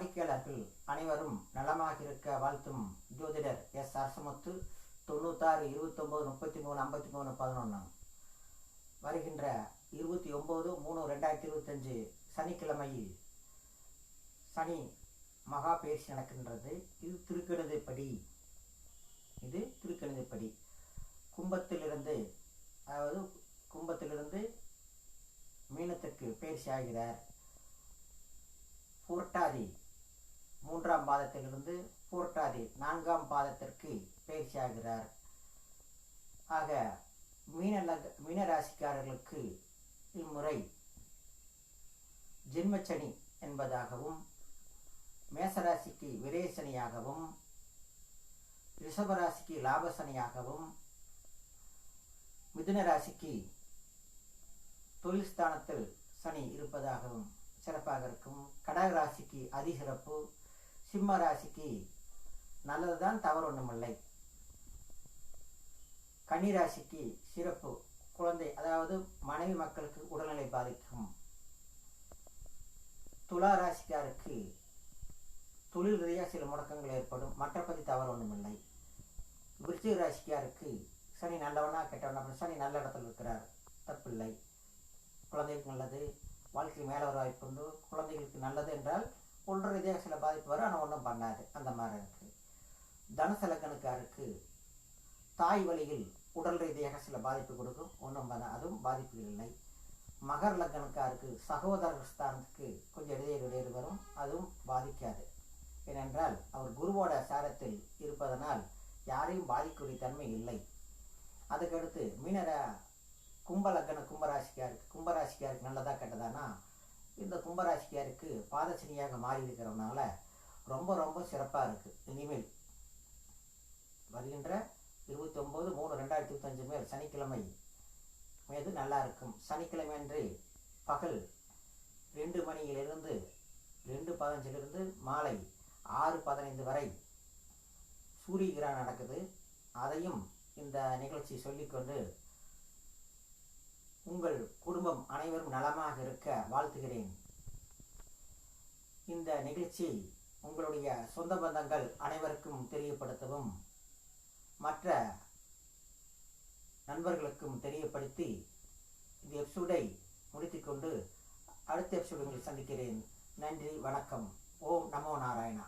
வாடிக்கையாளர்கள் அனைவரும் நலமாக இருக்க வாழ்த்தும் ஜோதிடர் எஸ். அரசமுத்து தொண்ணூத்தாறு இருபத்தி ஒன்பது முப்பத்தி மூணு ஐம்பத்தி மூணு பதினொன்று வருகின்ற இருபத்தி ஒம்பது மூணு ரெண்டாயிரத்தி இருபத்தஞ்சு சனிக்கிழமையில் சனி மகா பேசி நடக்கின்றது. இது திருக்கெழுதுப்படி இது திருக்கெழுதுப்படி கும்பத்திலிருந்து அதாவது கும்பத்திலிருந்து மீனத்துக்கு பயிற்சி ஆகிறார். பூரட்டாதி மூன்றாம் பாதத்திலிருந்து பூர்ட்டாதி நான்காம் பாதத்திற்கு பயிற்சி ஆக மீன லக மீன ராசிக்காரர்களுக்கு இம்முறை ஜென்மச்சனி என்பதாகவும் மேசராசிக்கு விரேசனியாகவும் ரிஷபராசிக்கு லாபசனியாகவும் மிதுன ராசிக்கு தொழில் ஸ்தானத்தில் சனி இருப்பதாகவும் சிறப்பாக இருக்கும். கடக ராசிக்கு அதிசிறப்பு சிம்ம ராசிக்கு நல்லதுதான் தவறு ஒன்றுமில்லை கன்னிராசிக்கு சிறப்பு குழந்தை அதாவது மனைவி மக்களுக்கு உடல்நிலை பாதிக்கும். துலா ராசிக்காருக்கு தொழில் ரீதியாக சில முடக்கங்கள் ஏற்படும். மற்றபடி தவறு ஒன்றுமில்லை விருச்சிக ராசிக்காருக்கு சனி நல்லவனா கெட்டவனா சனி நல்ல இடத்துல இருக்கிறார். தப்பில்லை. குழந்தைகளுக்கு நல்லது வாழ்க்கை மேலே வர வாய்ப்பு உண்டு. குழந்தைகளுக்கு நல்லது என்றால் உடல் ரீதியாக சில பாதிப்பு வரும். ஆனால் ஒன்றும் பண்ணாது. அந்த மாதிரி இருக்குது தனுசு லக்கணுக்காருக்கு தாய் வழியில் உடல் ரீதியாக சில பாதிப்பு கொடுக்கும். ஒன்றும் பண்ண அதுவும் பாதிப்பு இல்லை. மகர் லக்கணுக்காருக்கு சகோதர ஸ்தானத்துக்கு கொஞ்சம் இடையே இடையில் வரும். அதுவும் பாதிக்காது. ஏனென்றால் அவர் குருவோட சாரத்தில் இருப்பதனால் யாரையும் பாதிக்கூடிய தன்மை இல்லை. அதுக்கடுத்து மீனர கும்ப லக்கண கும்பராசிக்காருக்கு கும்பராசிக்காருக்கு நல்லதா கெட்டதானா? இந்த கும்பராசிக்காருக்கு பாதசனியாக மாறி இருக்கிறதுனால ரொம்ப ரொம்ப சிறப்பாக இருக்குது இனிமேல் வருகின்ற இருபத்தி ஒம்பது மூணு ரெண்டாயிரத்தி இருபத்தஞ்சு மேல் சனிக்கிழமை மீது நல்லா இருக்கும். சனிக்கிழமை அன்று பகல் ரெண்டு மணியிலிருந்து ரெண்டு பதினஞ்சிலிருந்து மாலை ஆறு பதினைந்து வரை சூரிய கிரகணம் நடக்குது. அதையும் இந்த நிகழ்ச்சி சொல்லிக்கொண்டு உங்கள் குடும்பம் அனைவரும் நலமாக இருக்க வாழ்த்துகிறேன். இந்த நிகழ்ச்சி உங்களுடைய சொந்த பந்தங்கள் அனைவருக்கும் தெரியப்படுத்தவும் மற்ற நண்பர்களுக்கும் தெரியப்படுத்தி இந்த எபிசோடை முடித்துக்கொண்டு அடுத்த எபிசோடு உங்களை சந்திக்கிறேன். நன்றி வணக்கம். ஓம் நமோ நாராயணா.